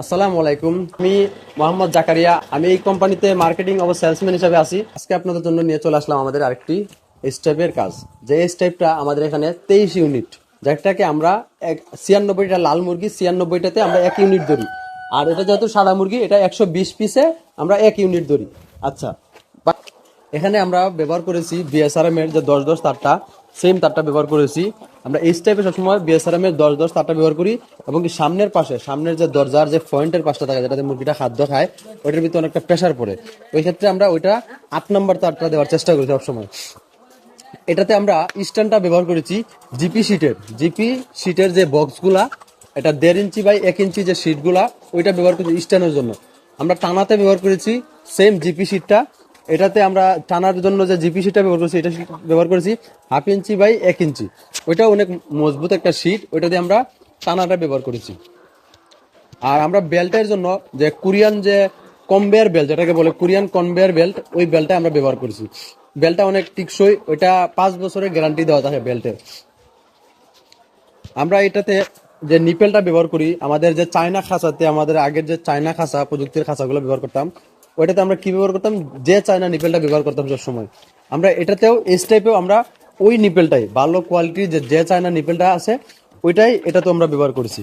আসসালামু আলাইকুম। আমি মোহাম্মদ জাকারিয়া। আমি এই কোম্পানিতে মার্কেটিং ও সেলসম্যান হিসেবে আছি। আজকে আপনাদের জন্য নিয়ে চলে আসলাম আমাদের আরেকটি স্টেপের কাজ। যে স্টেপটা আমাদের এখানে তেইশ ইউনিট, যেটাকে আমরা এক ছিয়ানব্বইটা লাল মুরগি, ছিয়ানব্বইটাতে আমরা এক ইউনিট ধরি। আর এটা যেহেতু সাদা মুরগি, এটা একশো বিশ পিসে আমরা এক ইউনিট ধরি। আচ্ছা এখানে আমরা ব্যবহার করেছি বিএসআরএম এর যে দশ দশ তারটা সেম তারটা ব্যবহার করেছি। আমরা এই টাইপে সবসময় বিএসআরএম এর দশ দশ তারটা ব্যবহার করি এবং কি সামনের পাশে, সামনের যে দরজার যে পয়েন্টের পাশটা থাকে, যেটাতে মুরগিটা খাদ্য খায়, ওইটার ভিতরে অনেকটা প্রেশার পড়ে। ওই ক্ষেত্রে আমরা ওইটা আট নম্বর তারটা দেওয়ার চেষ্টা করি সবসময়। এটাতে আমরা স্ট্যান্ডটা ব্যবহার করেছি জিপি শিটের জিপি শিটের যে বক্সগুলা এটা দেড় ইঞ্চি বাই এক ইঞ্চি যে শিটগুলা ওইটা ব্যবহার করেছি স্ট্যান্ডের জন্য। আমরা টানাতে ব্যবহার করেছি সেম জিপি শিটটা এটাতে আমরা টানার জন্য যে জিপি শিটটা ব্যবহার করছি, এটা ব্যবহার করেছি হাফ ইঞ্চি বাই এক ইঞ্চি ওইটা অনেক মজবুত একটা শিট ওইটা দিয়ে আমরা টানাটা ব্যবহার করেছি। আর আমরা বেল্টের জন্য যে কোরিয়ান যে কনভেয়ার বেল্ট যেটাকে বলে কোরিয়ান কনভেয়ার বেল্ট ওই বেল্টটা আমরা ব্যবহার করেছি। বেল্টটা অনেক টিকসই, ওইটা পাঁচ বছরের গ্যারান্টি দেওয়া থাকে বেল্টের আমরা এটাতে যে নিপেলটা ব্যবহার করি, আমাদের যে চায়না খাঁচাতে, আমাদের আগের যে চায়না খাঁচা, প্রযুক্তির খাঁচাগুলো ব্যবহার করতাম ওইটাতে আমরা কি ব্যবহার করতাম? যে চায়না নিপেলটা ব্যবহার করতাম সব সময় আমরা এটাতেও এই টাইপেও আমরা ওই নিপেলটাই, ভালো কোয়ালিটির যে যে চায়না নিপেলটা আছে, ওইটাই এটাতে আমরা ব্যবহার করেছি।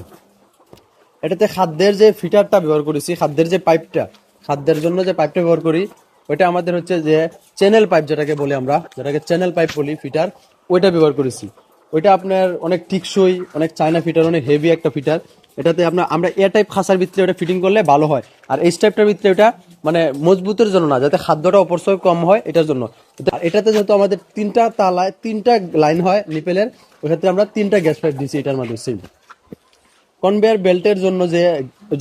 এটাতে খাদ্যের যে ফিটারটা ব্যবহার করেছি, খাদ্যের যে পাইপটা, খাদ্যের জন্য যে পাইপটা ব্যবহার করি, ওইটা আমাদের হচ্ছে যে চ্যানেল পাইপ যেটাকে বলি আমরা, যেটাকে চ্যানেল পাইপ বলি, ফিটার, ওইটা ব্যবহার করেছি। ওইটা আপনার অনেক টিকসই, অনেক চায়না ফিটার, অনেক হেভি একটা ফিটার। এটাতে আপনার, আমরা এ টাইপ খাসার ভিতরে ওটা ফিটিং করলে ভালো হয়। আর এই টাইপটার ভিতরে ওটা মানে মজবুতের জন্য না, যাতে খাদ্যটা অপচয় কম হয়, এটার জন্য। এটাতে যেহেতু আমাদের তিনটা তালায়, তিনটা লাইন হয় নিপেলের, ওই ক্ষেত্রে আমরা তিনটা গ্যাস পাইপ দিচ্ছি এটার মাধ্যমে, সেম। কনভেয়ার বেল্টের জন্য যে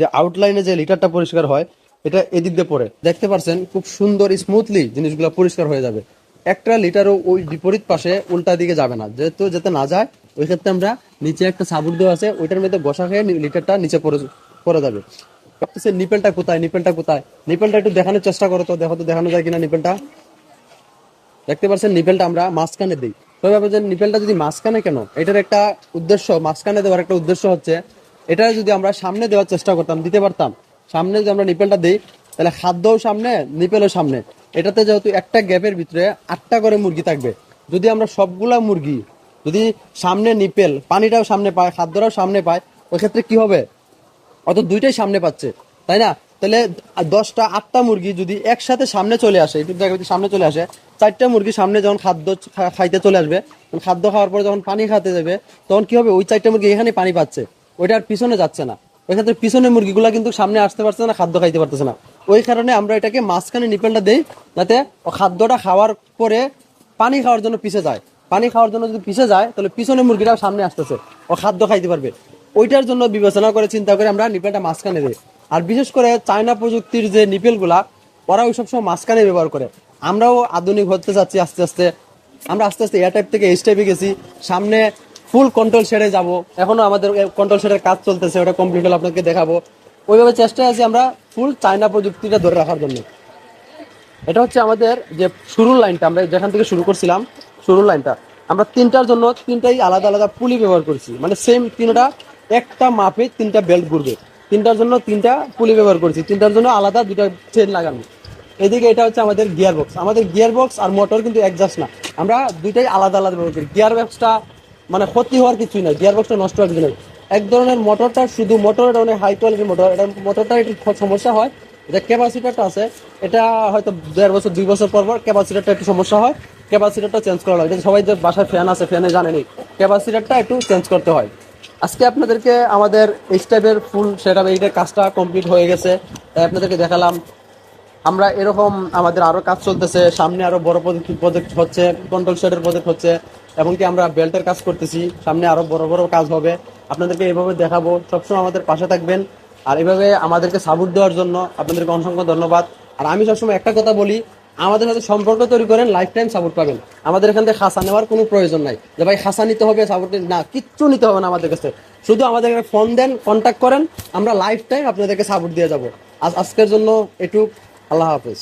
যে আউটলাইনে যে লিটারটা পরিষ্কার হয়, এটা এদিক দিয়ে পড়ে। দেখতে পারছেন, খুব সুন্দর স্মুথলি জিনিসগুলো পরিষ্কার হয়ে যাবে। একটা লিটারও ওই বিপরীত পাশে উল্টা দিকে যাবে না। যেহেতু যাতে না যায়, ওই ক্ষেত্রে আমরা নিচে একটা সাবুর দেওয়া আছে, ওইটার মধ্যে বসা খেয়ে লিটারটা নিচে পড়ে পড়ে যাবে। ভাবতেছে নিপেলটা কোথায়? নিপেলটা কোথায়? নিপেলটা একটু দেখানোর চেষ্টা করো তো, দেখো তো, দেখানো যায় কিনা নিপেলটা দেখতে পাচ্ছেন নিপেলটা আমরা মাঝখানে দিই। তবে ভাবছেন নিপেলটা যদি মাঝখানে কেন? এটার একটা উদ্দেশ্য, মাঝখানে দেওয়ার একটা উদ্দেশ্য হচ্ছে, এটা যদি আমরা সামনে দেওয়ার চেষ্টা করতাম, দিতে পারতাম। সামনে যদি আমরা নিপেলটা দিই, তাহলে খাদ্যও সামনে নিপেলও সামনে। এটাতে যেহেতু একটা গ্যাপের ভিতরে আটটা করে মুরগি থাকবে। যদি আমরা সবগুলা মুরগি, যদি সামনে নিপেল, পানিটাও সামনে পায়, খাদ্যটাও সামনে পায়, ওই ক্ষেত্রে কি হবে? অত দুইটাই সামনে পাচ্ছে, তাই না? তাহলে দশটা, আটটা মুরগি যদি একসাথে সামনে চলে আসে, একটু দেখা সামনে চলে আসে, চারটা মুরগি সামনে যখন খাদ্য খাইতে চলে আসবে খাদ্য খাওয়ার পরে যখন পানি খাতে যাবে, তখন কি হবে? ওই চারটা মুরগি এখানে পানি পাচ্ছে, ওইটা আর পিছনে যাচ্ছে না। ওই ক্ষেত্রে পিছনে মুরগিগুলা কিন্তু সামনে আসতে পারছে না, খাদ্য খাইতে পারতেছে না। ওই কারণে আমরা এটাকে মাঝখানে নিপেলটা দিই, যাতে খাদ্যটা খাওয়ার পরে পানি খাওয়ার জন্য পিছে যায়। পানি খাওয়ার জন্য যদি পিছে যায়, তাহলে পিছনে মুরগিটা সামনে আসতেছে, ও খাদ্য খাইতে পারবে। ওইটার জন্য বিবেচনা করে চিন্তা করে আমরা নিপেলটা মাঝখানে দিই। আর বিশেষ করে চায়না প্রযুক্তির যে নিপেলগুলা, ওরা ওই সবসময় মাঝখানে ব্যবহার করে। আমরাও আধুনিক হতে যাচ্ছি আস্তে আস্তে। আমরা আস্তে আস্তে এয়ার টাইপ থেকে এইচ টাইপে গেছি। সামনে ফুল কন্ট্রোল শেডে যাব। এখনও আমাদের কন্ট্রোল শেডের কাজ চলতেছে, ওটা কমপ্লিট হলে আপনাকে দেখাবো। ওইভাবে চেষ্টায় আছি আমরা ফুল চায়না প্রযুক্তিটা ধরে রাখার জন্য। এটা হচ্ছে আমাদের যে শুরুর লাইনটা, আমরা যেখান থেকে শুরু করছিলাম, শুরুর লাইনটা। আমরা তিনটার জন্য তিনটাই আলাদা আলাদা পুলি ব্যবহার করছি। মানে সেম তিনটা একটা মাপে তিনটা বেল্ট ঘুরবে। তিনটার জন্য তিনটা পুলি ব্যবহার করেছি। তিনটার জন্য আলাদা দুটা চেন লাগানো। এদিকে এটা হচ্ছে আমাদের গিয়ার বক্স আমাদের গিয়ার বক্স আর মোটর কিন্তু একজাস্ট না। আমরা দুইটাই আলাদা আলাদা ব্যবহার করি। গিয়ার বক্সটা মানে ক্ষতি হওয়ার কিছুই না গিয়ার বক্সটা নষ্ট হওয়ার কিছু এক ধরনের মোটরটা শুধু মোটর এটা অনেক হাই কোয়ালিটির মোটর এটা মোটরটা একটু সমস্যা হয়। যে ক্যাপাসিটারটা আছে। এটা হয়তো দেড় বছর, দুই বছর পর পর ক্যাপাসিটারটা একটু সমস্যা হয়। ক্যাপাসিটারটা চেঞ্জ করা হয়। এটা সবাই যে বাসায় ফ্যান আছে ফ্যানে জানেনি। ক্যাপাসিটারটা একটু চেঞ্জ করতে হয়। আজকে আপনাদেরকে আমাদের এই টাইপের ফুল সেটা এইটার কাজটা কমপ্লিট হয়ে গেছে, তাই আপনাদেরকে দেখালাম। আমরা এরকম আমাদের আরও কাজ চলতেছে, সামনে আরও বড় প্রজেক্ট হচ্ছে কন্ট্রোল শেডের প্রজেক্ট হচ্ছে, এমনকি আমরা বেল্টের কাজ করতেছি, সামনে আরও বড় বড় কাজ হবে। আপনাদেরকে এইভাবে দেখাবো, সবসময় আমাদের পাশে থাকবেন। আর এভাবে আমাদেরকে সাপোর্ট দেওয়ার জন্য আপনাদেরকে অসংখ্য ধন্যবাদ। আর আমি সবসময় একটা কথা বলি আমাদের সাথে সম্পর্ক তৈরি করেন লাইফ টাইম সাপোর্ট পাবেন। আমাদের এখান থেকে খাসা নেওয়ার কোনো প্রয়োজন নাই। যে ভাই খাসা নিতে হবে সাপোর্ট না, কিচ্ছু নিতে হবে না আমাদের কাছে। শুধু আমাদের ফোন দেন কন্ট্যাক্ট করেন, আমরা লাইফ টাইম আপনাদেরকে সাপোর্ট দিয়ে যাব। আজ আজকের জন্য এটুক। আল্লাহ হাফেজ।